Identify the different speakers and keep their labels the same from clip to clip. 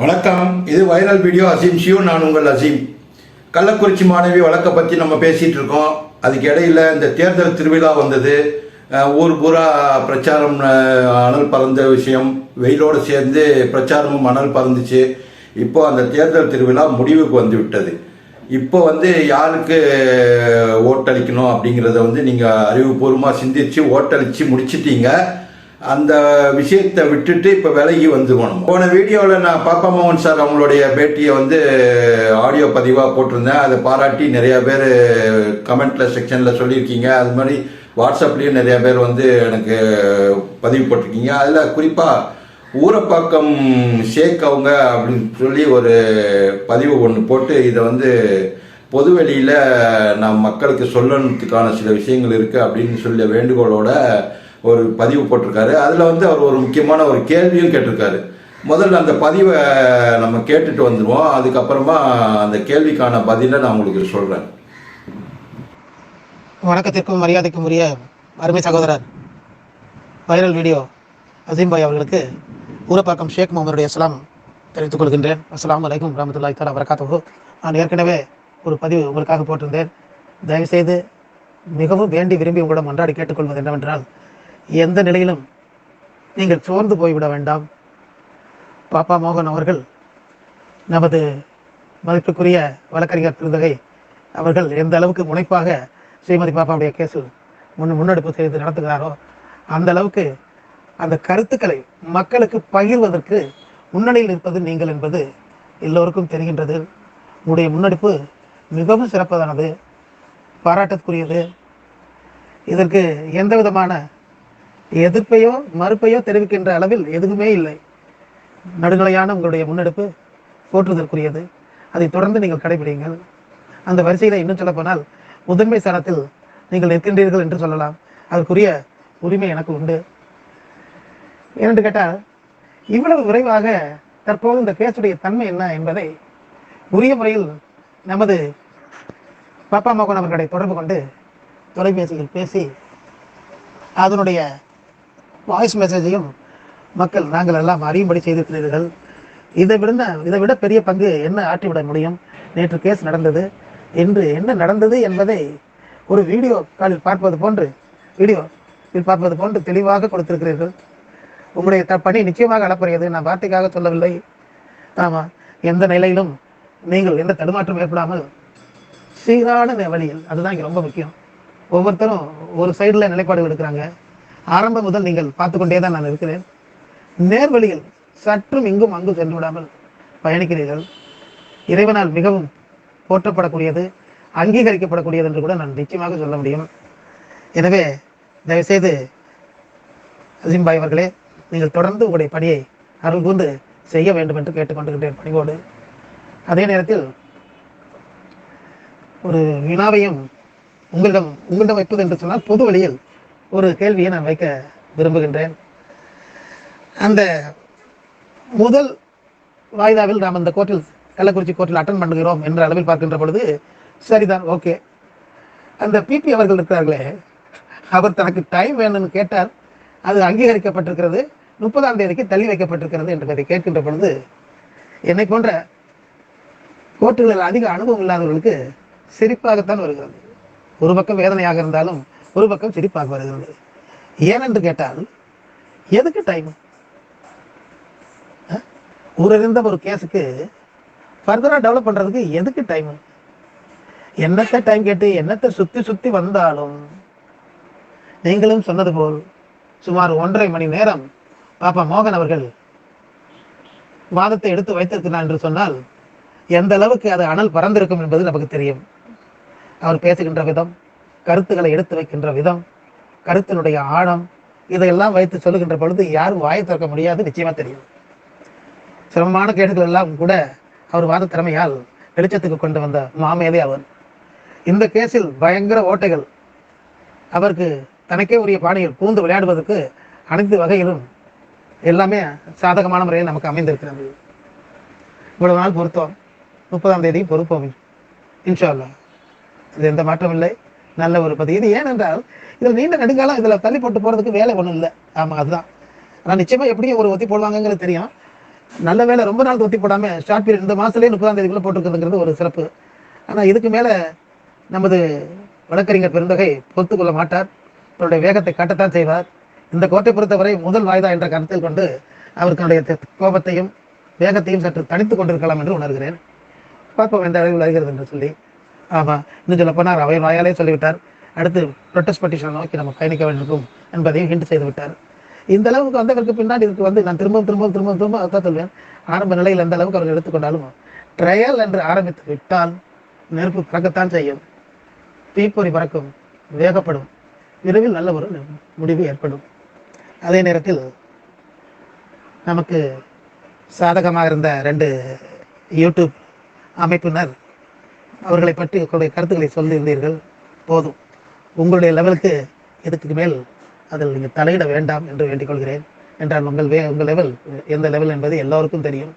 Speaker 1: வணக்கம். இது viral video Azeem. ஷியூ நான் உங்கள் அசீம். கள்ளக்குறிச்சி மாணவி வழக்கை பற்றி நம்ம பேசிகிட்டு இருக்கோம். அதுக்கு இடையில இந்த தேர்தல் திருவிழா வந்தது. ஊர் பூரா பிரச்சாரம் அனல் பறந்த விஷயம். வெயிலோடு சேர்ந்து பிரச்சாரமும் அனல் பறந்துச்சு. இப்போ அந்த தேர்தல் திருவிழா முடிவுக்கு வந்து விட்டது. இப்போ வந்து யாருக்கு ஓட்டளிக்கணும் அப்படிங்கிறத வந்து நீங்கள் அறிவுபூர்வமாக சிந்தித்து ஓட்டளித்து முடிச்சிட்டீங்க. அந்த விஷயத்தை விட்டுட்டு இப்போ விலகி வந்துக்கணும் போன வீடியோவில் நான் பாப்பா மோகன் சார் அவங்களுடைய பேட்டியை வந்து ஆடியோ பதிவாக போட்டிருந்தேன். அதை பாராட்டி நிறையா பேர் கமெண்ட்ல செக்ஷனில் சொல்லியிருக்கீங்க. அது மாதிரி வாட்ஸ்அப்லேயும் நிறைய பேர் வந்து எனக்கு பதிவு போட்டிருக்கீங்க. அதில் குறிப்பாக ஊரப்பாக்கம் ஷேக் அவங்க அப்படின்னு சொல்லி ஒரு பதிவு ஒன்று போட்டு இதை வந்து பொதுவெளியில் நான் மக்களுக்கு சொல்லணுத்துக்கான சில விஷயங்கள் இருக்குது அப்படின்னு சொல்லிய வேண்டுகோளோட ஒரு பதிவு போட்டிருக்காரு. அதில் வந்து அவர் ஒரு முக்கியமான ஒரு கேள்வியும் கேட்டிருக்காரு. முதல்ல அந்த பதிவை நம்ம கேட்டுட்டு வந்துடுவோம் அதுக்கப்புறமா அந்த கேள்விக்கான பதிலை நான் உங்களுக்கு சொல்கிறேன்
Speaker 2: வணக்கத்திற்கும் மரியாதைக்கும் உரிய அருமை சகோதரர் வைரல் வீடியோ அசீம் பாய் அவர்களுக்கு ஊரப்பாக்கம் ஷேக் முகமதுடைய அஸ்லாம் தெரிவித்துக் கொள்கின்றேன். அஸ்லாம் வலைக்கும் ரஹமத்துல்லாஹி இத்தாலா வரகாத்தோ நான் ஏற்கனவே ஒரு பதிவு உங்களுக்காக போட்டிருந்தேன். தயவுசெய்து மிகவும் வேண்டி விரும்பி உங்களிடம் மன்றாடி கேட்டுக்கொள்வது என்னவென்றால் எந்த நிலையிலும் நீங்கள் சோர்ந்து போய்விட வேண்டாம். பாப்பா மோகன் அவர்கள் நமது மதிப்புக்குரிய வழக்கறிஞர் திருந்தகை அவர்கள் எந்த அளவுக்கு முனைப்பாக ஸ்ரீமதி பாப்பாவுடைய கேஸில் முன் முன்னெடுப்பு செய்து நடத்துகிறாரோ அந்த அளவுக்கு அந்த கருத்துக்களை மக்களுக்கு பகிர்வதற்கு முன்னணியில் இருப்பது நீங்கள் என்பது எல்லோருக்கும் தெரிகின்றது. உங்களுடைய முன்னெடுப்பு மிகவும் சிறப்பானது பாராட்டத்துக்குரியது. இதற்கு எந்த விதமான எதிர்ப்பையோ மறுப்பையோ தெரிவிக்கின்ற அளவில் எதுவுமே இல்லை. நடுநிலையான உங்களுடைய முன்னெடுப்பு போற்றுதற்குரியது அதை தொடர்ந்து நீங்கள் கடைபிடிங்கள் அந்த வரிசையில் இன்னும் சொல்ல போனால் முதன்மை ஸ்தானத்தில் நீங்கள் நிற்கின்றீர்கள் என்று சொல்லலாம். அதற்குரிய உரிமை எனக்கு உண்டு. ஏனென்று கேட்டால் இவ்வளவு விரைவாக தற்போது இந்த பேசுடைய தன்மை என்ன என்பதை உரிய முறையில் நமது பாப்பா மோகன் அவர்களை தொடர்பு கொண்டு தொலைபேசியில் பேசி அதனுடைய வாய்ஸ் மெசேஜையும் மக்கள் நாங்கள் எல்லாம் அறியும்படி செய்திருக்கிறீர்கள். இதை விட இதை விட பெரிய பங்கு என்ன ஆற்றிவிட முடியும்? நேற்று கேஸ் நடந்தது. என்று என்ன நடந்தது என்பதை ஒரு வீடியோ காலில் பார்ப்பது போன்று வீடியோ பார்ப்பது போன்று தெளிவாக கொடுத்திருக்கிறீர்கள். உங்களுடைய த பணி நிச்சயமாக அளப்பரியது. நான் வார்த்தைக்காக சொல்லவில்லை. ஆமாம் எந்த நிலையிலும் நீங்கள் எந்த தடுமாற்றம் ஏற்படாமல் சீரான வழியில் அதுதான் இங்கே ரொம்ப முக்கியம். ஒவ்வொருத்தரும் ஒரு சைடில் நிலைப்பாடு எடுக்கிறாங்க. ஆரம்பம் முதல் நீங்கள் பார்த்து கொண்டே தான் நான் இருக்கிறேன். நேர்வழியில் சற்றும் இங்கும் அங்கும் சென்று விடாமல் பயணிக்கிறீர்கள். இறைவனால் மிகவும் போற்றப்படக்கூடியது அங்கீகரிக்கப்படக்கூடியது என்று கூட நான் நிச்சயமாக சொல்ல முடியும். எனவே தயவுசெய்து அசிம்பாய் அவர்களே நீங்கள் தொடர்ந்து உங்களுடைய பணியை அருள் கூர்ந்து செய்ய வேண்டும் என்று கேட்டுக்கொண்டிருக்கிறேன் பணிவோடு. அதே நேரத்தில் ஒரு வினாவையும் உங்களிடம் உங்களிடம் வைப்பது என்று சொன்னால் பொது வழியில் ஒரு கேள்வியை நான் வைக்க விரும்புகின்றேன். அந்த முதல் வாய்தாவில் நாம் அந்த கோர்ட்டில் கள்ளக்குறிச்சி கோர்ட்டில் அட்டன் பண்ணுகிறோம் என்ற அளவில் பார்க்கின்ற பொழுது சரிதான் ஓகே. அந்த பிபி அவர்கள் இருக்கிறார்களே அவர் தனக்கு டைம் வேணும்னு கேட்டார். அது அங்கீகரிக்கப்பட்டிருக்கிறது. முப்பதாம் தேதிக்கு தள்ளி வைக்கப்பட்டிருக்கிறது என்று அதை கேட்கின்ற பொழுது என்னை போன்ற கோர்ட்டுகளில் அதிக அனுபவம் இல்லாதவர்களுக்கு சிரிப்பாகத்தான் வருகிறது. ஒரு பக்கம் வேதனையாக இருந்தாலும் ஒரு பக்கம் சிரிப்பாக வருகிறது. ஏனென்று கேட்டால் எதுக்கு டைம் ஊரறிந்த ஒரு கேஸுக்கு ஃபர்தராக டெவலப் பண்ணுறதுக்கு எதுக்கு டைம் என்னத்தை டைம் கேட்டு என்னத்தை சுற்றி சுற்றி வந்தாலும் நீங்களும் சொன்னது போல் சுமார் ஒன்றரை மணி நேரம் பாப்பா மோகன் அவர்கள் வாதத்தை எடுத்து வைத்திருக்கிறார் என்று சொன்னால் எந்த அளவுக்கு அது அனல் பறந்திருக்கும் என்பது நமக்கு தெரியும். அவர் பேசுகின்ற விதம் கருத்துக்களை எடுத்து வைக்கின்ற விதம் கருத்தினுடைய ஆழம் இதையெல்லாம் வைத்து சொல்லுகின்ற பொழுது யாரும் வாயை திறக்க முடியாது நிச்சயமா தெரியும். சிரமமான கேடுகள் எல்லாம் கூட அவர் வாத திறமையால் வெளிச்சத்துக்கு கொண்டு வந்த மாமேதே அவர். இந்த கேஸில் பயங்கர ஓட்டைகள். அவருக்கு தனக்கே உரிய பாணியில் பூந்து விளையாடுவதற்கு அனைத்து வகையிலும் எல்லாமே சாதகமான முறையில் நமக்கு அமைந்திருக்கிறது. இவ்வளவு நாள் பொறுத்தோம். முப்பதாம் தேதி பொறுப்போம். இன்ஷா அல்லாஹ் இது எந்த மாற்றம் இல்லை. நல்ல ஒரு பதிவு. இது ஏனென்றால் இதில் நீண்ட நெடுங்காலம் இதில் தள்ளி போட்டு போகிறதுக்கு வேலை ஒன்றும் இல்லை. ஆமாம் அதுதான். ஆனால் நிச்சயமாக எப்படியும் ஒரு ஒத்தி போடுவாங்கங்கிறது தெரியும். நல்ல வேலை ரொம்ப நாள் ஒத்தி போடாம ஷார்ட் பீரியட் இந்த மாசத்துலயே முப்பதாம் தேதிக்குள்ள போட்டுருக்குதுங்கிறது ஒரு சிறப்பு. ஆனா இதுக்கு மேல நமது வழக்கறிஞர் பெருந்தகை பொறுத்துக்கொள்ள மாட்டார். அவருடைய வேகத்தை காட்டத்தான் செய்வார். இந்த கோட்டை பொறுத்தவரை முதல் வாய்தா என்ற கருத்தில் கொண்டு அவர் கோபத்தையும் வேகத்தையும் சற்று தனித்து கொண்டிருக்கலாம் என்று உணர்கிறேன். பார்ப்போம் எந்த அளவில் வருகிறது என்று சொல்லி. ஆமா இன்னும் சொல்ல போனார் அவை வாயாலே சொல்லிவிட்டார். அடுத்து ப்ரொட்டஸ்ட் பட்டிஷன் நோக்கி நம்ம பயணிக்க வேண்டியிருக்கும் என்பதையும் ஹிண்ட் செய்து விட்டார் இந்த அளவுக்கு வந்ததற்கு பின்னாடி இதுக்கு வந்து நான் திரும்பவும் திரும்பவும் திரும்பவும் திரும்ப அதான் சொல்வேன். ஆரம்ப நிலையில் எந்த அளவுக்கு அவர்கள் எடுத்துக்கொண்டாலும் ட்ரையல் என்று ஆரம்பித்து விட்டால் நெருப்பு பறக்கத்தான் செய்யும். தீப்பொறி பறக்கும் வேகப்படும். விரைவில் நல்ல ஒரு முடிவு ஏற்படும். அதே நேரத்தில் நமக்கு சாதகமாக இருந்த ரெண்டு யூடியூப் அமைப்பினர் அவர்களை பற்றி உங்களுடைய கருத்துக்களை சொல்லியிருந்தீர்கள் போதும். உங்களுடைய லெவலுக்கு இதுக்கு மேல் அதில் நீங்கள் தலையிட வேண்டாம் என்று வேண்டிக்கொள்கிறேன். என்றால் உங்கள் வே உங்கள் லெவல் எந்த லெவல் என்பது எல்லோருக்கும் தெரியும்.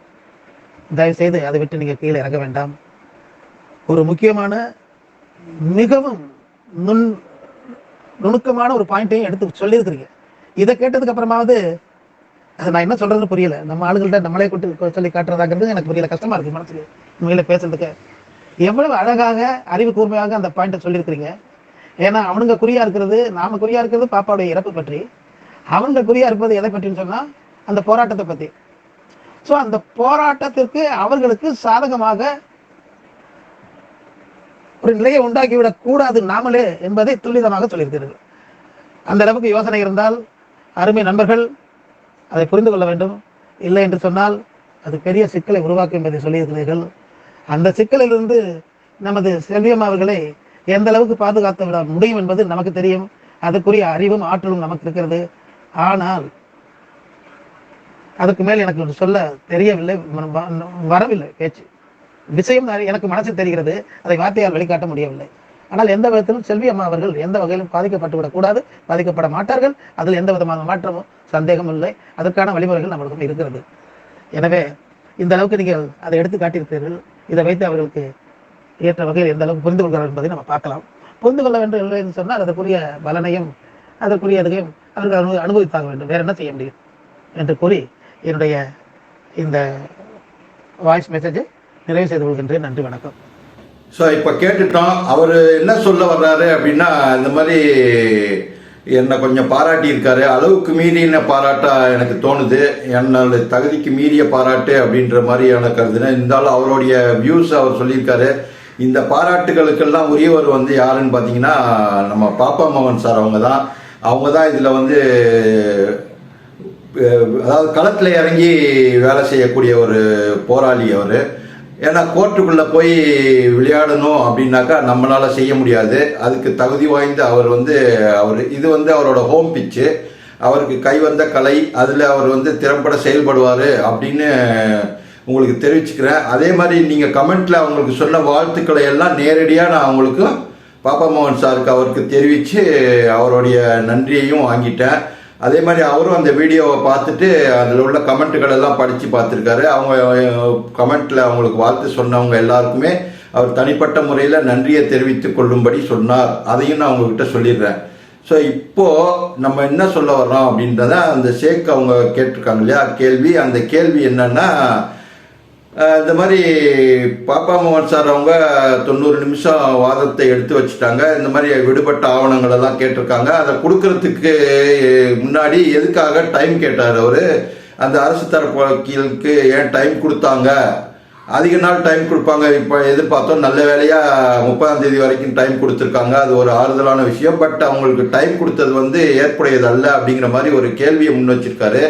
Speaker 2: தயவுசெய்து அதை விட்டு நீங்கள் கீழே இறங்க வேண்டாம். ஒரு முக்கியமான மிகவும் நுண் நுணுக்கமான ஒரு பாயிண்ட்டையும் எடுத்து சொல்லியிருக்கிறீங்க. இதை கேட்டதுக்கு அப்புறமாவது அது நான் என்ன சொல்றதுன்னு புரியல. நம்ம ஆளுகள்கிட்ட நம்மளே கூட்டு சொல்லி காட்டுறதாங்கிறது எனக்கு புரியல. கஷ்டமா இருக்கு மனசுக்கு. உண்மையில பேசுறதுக்கு. எவ்வளவு அழகாக அறிவு கூர்மையாக அந்த பாயிண்ட்டை சொல்லியிருக்கிறீங்க. ஏன்னா அவனுங்க குறியா இருக்கிறது நாம குறியா இருக்கிறது பாப்பாவுடைய இறப்பு பற்றி. அவனுங்க குறியா இருப்பது எதை பற்றின்னு சொன்னா அந்த போராட்டத்தை பத்தி. ஸோ அந்த போராட்டத்திற்கு அவர்களுக்கு சாதகமாக ஒரு நிலையை உண்டாக்கிவிடக் கூடாது நாமளே என்பதை துல்லிதமாக சொல்லியிருக்கிறது அந்த அளவுக்கு யோசனை இருந்தால் அருமை நண்பர்கள் அதை புரிந்து கொள்ள வேண்டும். இல்லை என்று சொன்னால் அது பெரிய சிக்கலை உருவாக்கும் என்பதை சொல்லியிருக்கிறீர்கள். அந்த சிக்கலிலிருந்து நமது செல்வியம் அவர்களை எந்த அளவுக்கு பாதுகாத்து விட முடியும் என்பது நமக்கு தெரியும். அதுக்குரிய அறிவும் ஆற்றலும் நமக்கு இருக்கிறது. ஆனால் அதுக்கு மேல் எனக்கு சொல்ல தெரியவில்லை. வ- வரவில்லை பேச்சு. விஷயம் நிறைய- எனக்கு மனசு தெரிகிறது. அதை வார்த்தையால் வெளிக்காட்ட முடியவில்லை. ஆனால் எந்த விதத்திலும் செல்வி அம்மா அவர்கள் எந்த வகையிலும் பாதிக்கப்பட்டு விடக்கூடாது. பாதிக்கப்பட மாட்டார்கள். அதில் எந்த விதமான மாற்றமும் சந்தேகமும் இல்லை. அதற்கான வழிமுறைகள் நம்மளுக்கும் இருக்கிறது. எனவே இந்த அளவுக்கு நீங்கள் அதை எடுத்து காட்டியிருக்கிறீர்கள் இதை வைத்து அவர்களுக்கு ஏற்ற வகையில் எந்த அளவுக்கு புரிந்து கொள்கிறார் என்பதை நம்ம பார்க்கலாம். புரிந்து கொள்ள வேண்டும் என்று சொன்னால் அதற்குரிய பலனையும் அதற்குரிய அதையும் அவர்கள் அனு அனுபவித்தாக வேண்டும். வேற என்ன செய்ய முடியும்? என்று கூறி என்னுடைய இந்த வாய்ஸ் மெசேஜை நிறைவு செய்து கொள்கின்றேன். நன்றி வணக்கம்.
Speaker 1: ஸோ இப்போ கேட்டுட்டோம். அவர் என்ன சொல்ல வர்றாரு அப்படின்னா இந்த மாதிரி என்னை கொஞ்சம் பாராட்டியிருக்காரு. அளவுக்கு மீறின பாராட்டா எனக்கு தோணுது. என்னோட தகுதிக்கு மீறிய பாராட்டு அப்படின்ற மாதிரியான கருதுனேன் இருந்தாலும் அவருடைய வியூஸ் அவர் சொல்லியிருக்காரு. இந்த பாராட்டுகளுக்கெல்லாம் உரியவர் வந்து யாருன்னு பார்த்தீங்கன்னா நம்ம பாப்பா மோகன் சார் அவங்க தான். அவங்க தான் இதில் வந்து அதாவது களத்தில் இறங்கி வேலை செய்யக்கூடிய ஒரு போராளி அவர். ஏன்னா கோர்ட்டுக்குள்ளே போய் விளையாடணும் அப்படின்னாக்கா நம்மளால செய்ய முடியாது. அதுக்கு தகுதி வாய்ந்த அவர் வந்து அவர் இது வந்து அவரோட ஹோம் பிச்சு அவருக்கு கை வந்த கலை அதில் அவர் வந்து திறம்பட செயல்படுவார் அப்படின்னு உங்களுக்கு தெரிவிச்சுக்கிறேன். அதே மாதிரி நீங்கள் கமெண்ட்டில் அவங்களுக்கு சொன்ன வாழ்த்துக்களை எல்லாம் நேரடியாக நான் அவங்களுக்கும் பாப்பா மோகன் சாருக்கு அவருக்கு தெரிவித்து அவருடைய நன்றியையும் வாங்கிட்டேன். அதே மாதிரி அவரும் அந்த வீடியோவை பார்த்துட்டு அதில் உள்ள கமெண்ட்டுகள் எல்லாம் படித்து பார்த்துருக்காரு. அவங்க கமெண்ட்டில் அவங்களுக்கு வாழ்த்து சொன்னவங்க எல்லாருக்குமே அவர் தனிப்பட்ட முறையில் நன்றியை தெரிவித்து கொள்ளும்படி சொன்னார். அதையும் நான் உங்ககிட்ட சொல்லிடுறேன். ஸோ இப்போ நம்ம என்ன சொல்ல வர்றோம் அப்படின்றத அந்த ஷேக் அவங்க கேட்டிருக்காங்க இல்லையா? கேள்வி. அந்த கேள்வி என்னன்னா இந்த மாதிரி பாப்பா மோகன் சார் அவங்க தொண்ணூறு நிமிஷம் வாதத்தை எடுத்து வச்சுட்டாங்க. இந்த மாதிரி விடுபட்ட ஆவணங்கள் எல்லாம் கேட்டிருக்காங்க. அதை கொடுக்கறதுக்கு முன்னாடி எதுக்காக டைம் கேட்டார் அவர்? அந்த அரசு தரப்பு வக்கீலுக்கு ஏன் டைம் கொடுத்தாங்க? அதிக நாள் டைம் கொடுப்பாங்க. இப்போ எதிர்பார்த்தோம் நல்ல வேலையாக முப்பதாம் தேதி வரைக்கும் டைம் கொடுத்துருக்காங்க. அது ஒரு ஆறுதலான விஷயம். பட் அவங்களுக்கு டைம் கொடுத்தது வந்து ஏற்புடையது அல்ல அப்படிங்கிற மாதிரி ஒரு கேள்வியை முன் வச்சிருக்காரு.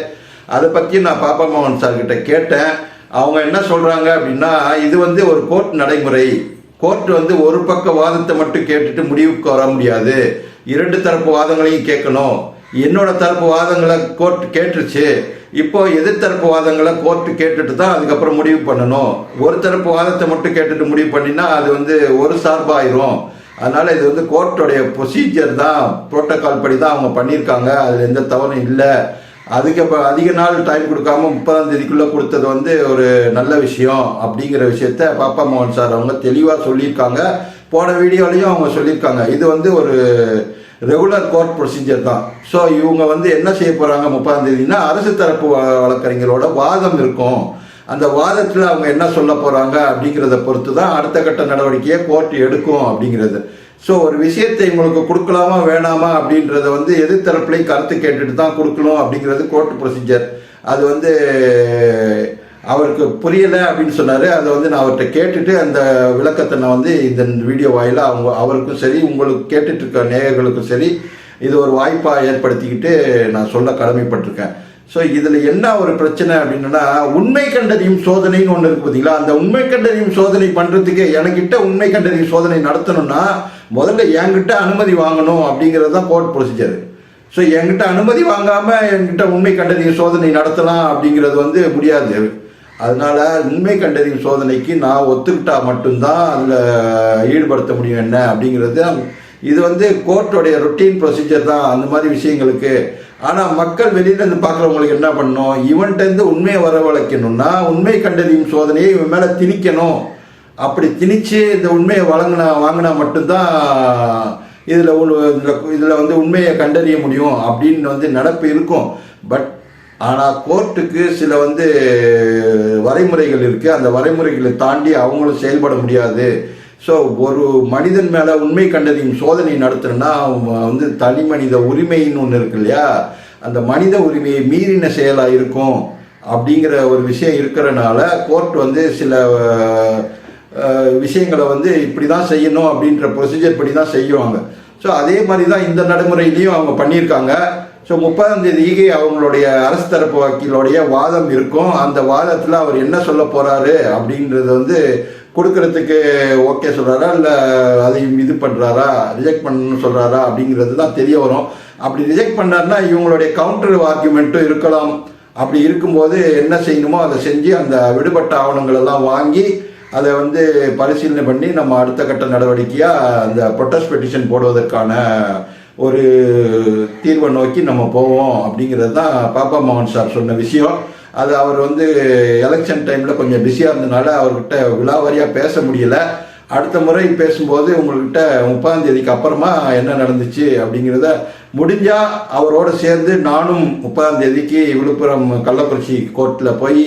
Speaker 1: அதை பற்றி நான் பாப்பா மோகன் சார்கிட்ட கேட்டேன். அவங்க என்ன சொல்றாங்க அப்படின்னா இது வந்து ஒரு கோர்ட் நடைமுறை. கோர்ட் வந்து ஒரு பக்க வாதத்தை மட்டும் கேட்டுட்டு முடிவுக்கு வர முடியாது. இரண்டு தரப்பு வாதங்களையும் கேட்கணும். என்னோட தரப்பு வாதங்களை கோர்ட் கேட்டுருச்சு. இப்போ எதிர்த்தரப்பு வாதங்களை கோர்ட்டு கேட்டுட்டு தான் அதுக்கப்புறம் முடிவு பண்ணணும். ஒரு தரப்பு வாதத்தை மட்டும் கேட்டுட்டு முடிவு பண்ணினா அது வந்து ஒரு சார்பாயிரும். அதனால இது வந்து கோர்ட்டோடைய ப்ரொசீஜர் தான் ப்ரோட்டோகால் படி தான் அவங்க பண்ணியிருக்காங்க. அதில் எந்த தவறும் இல்லை. அதுக்கு அதிக நாள் டைம் கொடுக்காம முப்பதாம் தேதிக்குள்ளே கொடுத்தது வந்து ஒரு நல்ல விஷயம் அப்படிங்கிற விஷயத்த பாப்பா மோகன் சார் அவங்க தெளிவாக சொல்லியிருக்காங்க. போன வீடியோலையும் அவங்க சொல்லியிருக்காங்க. இது வந்து ஒரு ரெகுலர் கோர்ட் ப்ரொசீஜர் தான். ஸோ இவங்க வந்து என்ன செய்ய போகிறாங்க முப்பதாம் தேதினா அரசு தரப்பு வழக்கறிஞரோட வாதம் இருக்கும். அந்த வாதத்தில் அவங்க என்ன சொல்ல போகிறாங்க அப்படிங்கிறத பொறுத்து தான் அடுத்த கட்ட நடவடிக்கையை கோர்ட் எடுக்கும் அப்படிங்கிறது. ஸோ ஒரு விஷயத்தை இவங்களுக்கு கொடுக்கலாமா வேணாமா அப்படின்றத வந்து எதிர்த்தரப்புலையும் கருத்து கேட்டுட்டு தான் கொடுக்கணும் அப்படிங்கிறது கோர்ட் ப்ரொசீஜர் அது வந்து அவருக்கு புரியலை அப்படின்னு சொன்னார். அதை வந்து நான் அவர்கிட்ட கேட்டுட்டு அந்த விளக்கத்தை நான் வந்து இந்த வீடியோ வாயில அவங்க அவருக்கும் சரி உங்களுக்கு கேட்டுட்டு இருக்க நேயர்களுக்கும் சரி இது ஒரு வாய்ப்பாக ஏற்படுத்திக்கிட்டு நான் சொல்ல கடமைப்பட்டிருக்கேன். ஸோ இதில் என்ன ஒரு பிரச்சனை அப்படின்னா உண்மை கண்டறியும் சோதனைன்னு ஒன்று இருக்கு பார்த்தீங்களா அந்த உண்மை கண்டறியும் சோதனை பண்ணுறதுக்கு எனக்கிட்ட உண்மை கண்டறியும் சோதனை நடத்தணும்னா முதல்ல என்கிட்ட அனுமதி வாங்கணும் அப்படிங்கிறது தான் கோர்ட் ப்ரொசீஜர் ஸோ என்கிட்ட அனுமதி வாங்காமல் என்கிட்ட உண்மை கண்டறியும் சோதனை நடத்தலாம் அப்படிங்கிறது வந்து முடியாது. அதனால உண்மை கண்டறியும் சோதனைக்கு நான் ஒத்துக்கிட்டா மட்டும்தான் அதில் ஈடுபடுத்த முடியும் என்ன அப்படிங்கிறது இது வந்து கோர்ட்டோடைய ரொட்டீன் ப்ரொசீஜர் தான். அந்த மாதிரி விஷயங்களுக்கு ஆனால் மக்கள் வெளியிலேருந்து பார்க்குறவங்களுக்கு என்ன பண்ணணும்? இவன்கிட்டருந்து உண்மையை வரவழைக்கணும்னா உண்மை கண்டறியும் சோதனையை இவன் மேலே திணிக்கணும். அப்படி திணிச்சு இந்த உண்மையை வழங்கினா வாங்கினா மட்டும்தான் இதில் இதில் இதில் வந்து உண்மையை கண்டறிய முடியும் அப்படின்னு வந்து நடப்பு இருக்கும். பட் ஆனால் கோர்ட்டுக்கு சில வந்து வரைமுறைகள் இருக்குது அந்த வரைமுறைகளை தாண்டி அவங்களும் செயல்பட முடியாது. ஸோ ஒரு மனிதன் மேலே உண்மை கண்டறியும் சோதனை நடத்துறேன்னா வந்து தனி மனித உரிமைன்னு ஒன்று இருக்கு இல்லையா? அந்த மனித உரிமையை மீறின செயலாக இருக்கும் அப்படிங்கிற ஒரு விஷயம் இருக்கிறனால கோர்ட் வந்து சில விஷயங்களை வந்து இப்படி தான் செய்யணும் அப்படின்ற ப்ரொசீஜர் படி தான் செய்வாங்க. ஸோ அதே மாதிரி தான் இந்த நடைமுறையிலையும் அவங்க பண்ணியிருக்காங்க. ஸோ முப்பதாம் தேதிக்கு அவங்களுடைய அரசு தரப்பு வக்கீலோடைய வாதம் இருக்கும். அந்த வாதத்தில் அவர் என்ன சொல்ல போகிறாரு அப்படின்றது வந்து கொடுக்கறதுக்கு ஓகே சொல்கிறாரா இல்லை அதையும் இது பண்ணுறாரா ரிஜெக்ட் பண்ணணும்னு சொல்கிறாரா அப்படிங்கிறது தான் தெரிய வரும். அப்படி ரிஜெக்ட் பண்ணாருன்னா இவங்களுடைய கவுண்டர் ஆர்குமெண்ட்டும் இருக்கலாம். அப்படி இருக்கும்போது என்ன செய்யணுமோ அதை செஞ்சு அந்த விடுபட்ட ஆவணங்கள் எல்லாம் வாங்கி அதை வந்து பரிசீலனை பண்ணி நம்ம அடுத்த கட்ட நடவடிக்கையாக அந்த ப்ரொட்டஸ்ட் பெட்டிஷன் போடுவதற்கான ஒரு தீர்வை நோக்கி நம்ம போவோம் அப்படிங்கிறது தான் பாப்பா மோகன் சார் சொன்ன விஷயம். அது அவர் வந்து எலெக்ஷன் டைமில் கொஞ்சம் பிஸியாக இருந்தனால அவர்கிட்ட விழாவாரியாக பேச முடியல. அடுத்த முறை பேசும்போது உங்கள்கிட்ட முப்பதாம் தேதிக்கு அப்புறமா என்ன நடந்துச்சு அப்படிங்கிறத முடிஞ்சால் அவரோட சேர்ந்து நானும் முப்பதாம் தேதிக்கு விழுப்புரம் கள்ளக்குறிச்சி கோர்ட்டில் போய்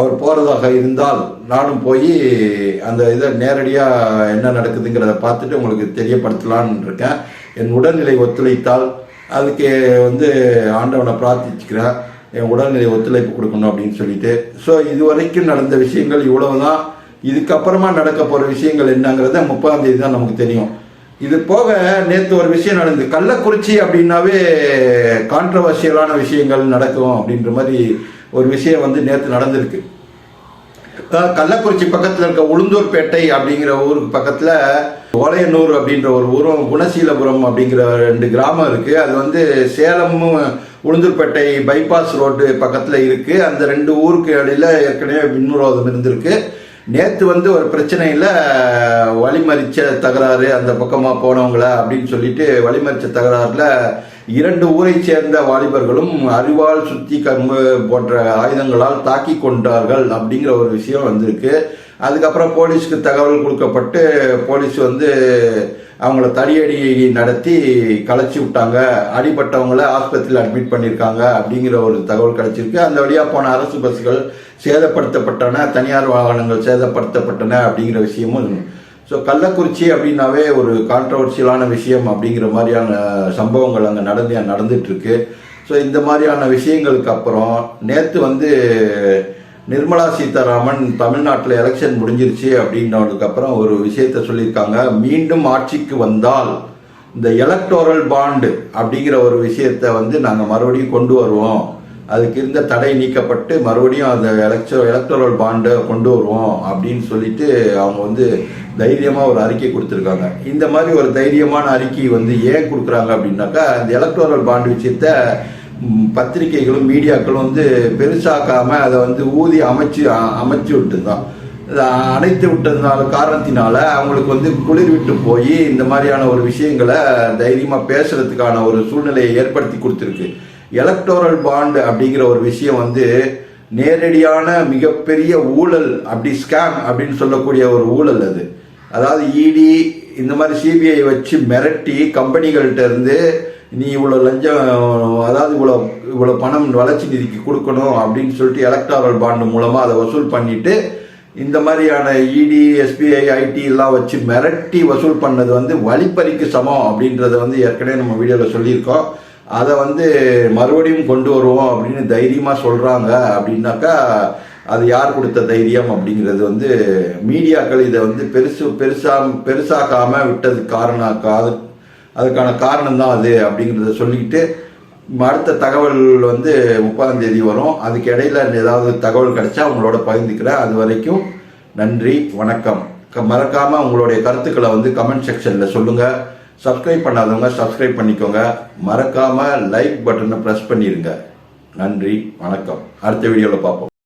Speaker 1: அவர் போகிறதாக இருந்தால் நானும் போய் அந்த இதை நேரடியாக என்ன நடக்குதுங்கிறத பார்த்துட்டு உங்களுக்கு தெரியப்படுத்தலான்னு இருக்கேன். என் உடல்நிலை ஒத்துழைத்தால் அதுக்கு வந்து ஆண்டவனை பிரார்த்திச்சுக்கிறேன். என் உடல்நிலை ஒத்துழைப்பு கொடுக்கணும் அப்படின்னு சொல்லிட்டு. ஸோ இது வரைக்கும் நடந்த விஷயங்கள் இவ்வளவுதான். இதுக்கப்புறமா நடக்க போகிற விஷயங்கள் என்னங்கிறத முப்பதாம் தேதி தான் நமக்கு தெரியும். இது போக நேற்று ஒரு விஷயம் நடந்தது. கள்ளக்குறிச்சி அப்படின்னாவே கான்ட்ரவர்ஷியலான விஷயங்கள் நடக்கும் அப்படின்ற மாதிரி ஒரு விஷயம் வந்து நேற்று நடந்திருக்கு. கள்ளக்குறிச்சி பக்கத்தில் இருக்க உளுந்தூர்பேட்டை அப்படிங்கிற ஊருக்கு பக்கத்தில் ஓலையனூர் அப்படின்ற ஒரு ஊரும் குணசீலபுரம் அப்படிங்கிற ரெண்டு கிராமம் இருக்குது அது வந்து சேலமும் உளுந்தூர்பேட்டை பைபாஸ் ரோடு பக்கத்தில் இருக்குது அந்த ரெண்டு ஊருக்கு இடையில ஏற்கனவே மின்விரோதம் இருந்திருக்கு. நேற்று வந்து ஒரு பிரச்சனையில் வழிமறிச்ச தகராறு அந்த பக்கமாக போனவங்கள அப்படின்னு சொல்லிட்டு வழிமறிச்ச தகராறில் இரண்டு ஊரை சேர்ந்த வாலிபர்களும் அறிவால் சுத்தி கம்பு போன்ற ஆயுதங்களால் தாக்கி கொண்டார்கள் அப்படிங்கிற ஒரு விஷயம் வந்திருக்கு. அதுக்கப்புறம் போலீஸ்க்கு தகவல் கொடுக்கப்பட்டு போலீஸ் வந்து அவங்கள தடியடி நடத்தி கலைச்சி விட்டாங்க. அடிபட்டவங்கள ஆஸ்பத்திரியில் அட்மிட் பண்ணியிருக்காங்க அப்படிங்கிற ஒரு தகவல் கிடச்சிருக்கு. அந்த வழியாக போன அரசு பஸ்கள் சேதப்படுத்தப்பட்டன தனியார் வாகனங்கள் சேதப்படுத்தப்பட்டன அப்படிங்கிற விஷயமும் ஸோ கள்ளக்குறிச்சி அப்படின்னாவே ஒரு கான்ட்ரவர்சியலான விஷயம் அப்படிங்கிற மாதிரியான சம்பவங்கள் அங்கே நடந்து நடந்துட்டு இருக்கு. ஸோ இந்த மாதிரியான விஷயங்களுக்கு அப்புறம் நேற்று வந்து நிர்மலா சீதாராமன் தமிழ்நாட்டில் எலெக்ஷன் முடிஞ்சிருச்சு அப்படின்னதுக்கு அப்புறம் ஒரு விஷயத்த சொல்லியிருக்காங்க. மீண்டும் ஆட்சிக்கு வந்தால் இந்த எலக்டோரல் பாண்டு அப்படிங்கிற ஒரு விஷயத்தை வந்து நாங்கள் மறுபடியும் கொண்டு வருவோம். அதுக்கு இருந்த தடை நீக்கப்பட்டு மறுபடியும் அந்த எலக்ட்ரோ எலக்டோரல் பாண்டை கொண்டு வருவோம் அப்படின்னு சொல்லிட்டு அவங்க வந்து தைரியமாக ஒரு அறிக்கை கொடுத்துருக்காங்க. இந்த மாதிரி ஒரு தைரியமான அறிக்கை வந்து ஏன் கொடுக்குறாங்க அப்படின்னாக்கா அந்த எலக்டோரல் பாண்டு விஷயத்த பத்திரிகைகளும் மீடியாக்களும் வந்து பெருசாக்காம அதை வந்து ஊதி அமைச்சு அமைச்சு விட்டு தான் அணைத்து விட்டதுனால காரணத்தினால அவங்களுக்கு வந்து குளிர் விட்டு போய் இந்த மாதிரியான ஒரு விஷயங்களை தைரியமாக பேசுறதுக்கான ஒரு சூழ்நிலையை ஏற்படுத்தி கொடுத்துருக்கு. எலக்டோரல் பாண்டு அப்படிங்கிற ஒரு விஷயம் வந்து நேரடியான மிகப்பெரிய ஊழல் அப்படி ஸ்கேம் அப்படின்னு சொல்லக்கூடிய ஒரு ஊழல் அது. அதாவது இடி இந்த மாதிரி சிபிஐ வச்சு மிரட்டி கம்பெனிகள்கிட்ட இருந்து நீ இவ்வளோ லஞ்சம் அதாவது இவ்வளோ இவ்வளோ பணம் வளர்ச்சி நிதிக்கு கொடுக்கணும் அப்படின்னு சொல்லிட்டு எலக்ட்ரால் பாண்டு மூலமாக அதை வசூல் பண்ணிட்டு இந்த மாதிரியான இடி எஸ்பிஐ ஐடி எல்லாம் வச்சு மிரட்டி வசூல் பண்ணது வந்து வழிப்பறிக்கு சமம் அப்படின்றத வந்து ஏற்கனவே நம்ம வீடியோவில் சொல்லியிருக்கோம். அதை வந்து மறுபடியும் கொண்டு வருவோம் அப்படின்னு தைரியமாக சொல்கிறாங்க அப்படின்னாக்கா அது யார் கொடுத்த தைரியம் அப்படிங்கிறது வந்து மீடியாக்கள் இதை வந்து பெருசு பெருசா பெருசாக்காம விட்டது காரணம் கா- அதுக்கான காரணம் தான் அது அப்படிங்கிறத சொல்லிக்கிட்டு அடுத்த தகவல் வந்து முப்பதாம் தேதி வரும். அதுக்கு இடையில ஏதாவது தகவல் கிடைச்சா உங்களோட பகிர்ந்துக்கிறேன். அது வரைக்கும் நன்றி வணக்கம். க- மறக்காம உங்களுடைய கருத்துக்களை வந்து கமெண்ட் செக்ஷன்ல சொல்லுங்க. சப்ஸ்கிரைப் பண்ணாதவங்க சப்ஸ்கிரைப் பண்ணிக்கோங்க. மறக்காம லைக் பட்டனை ப்ரெஸ் பண்ணிடுங்க நன்றி வணக்கம். அடுத்த வீடியோவில் பார்ப்போம்.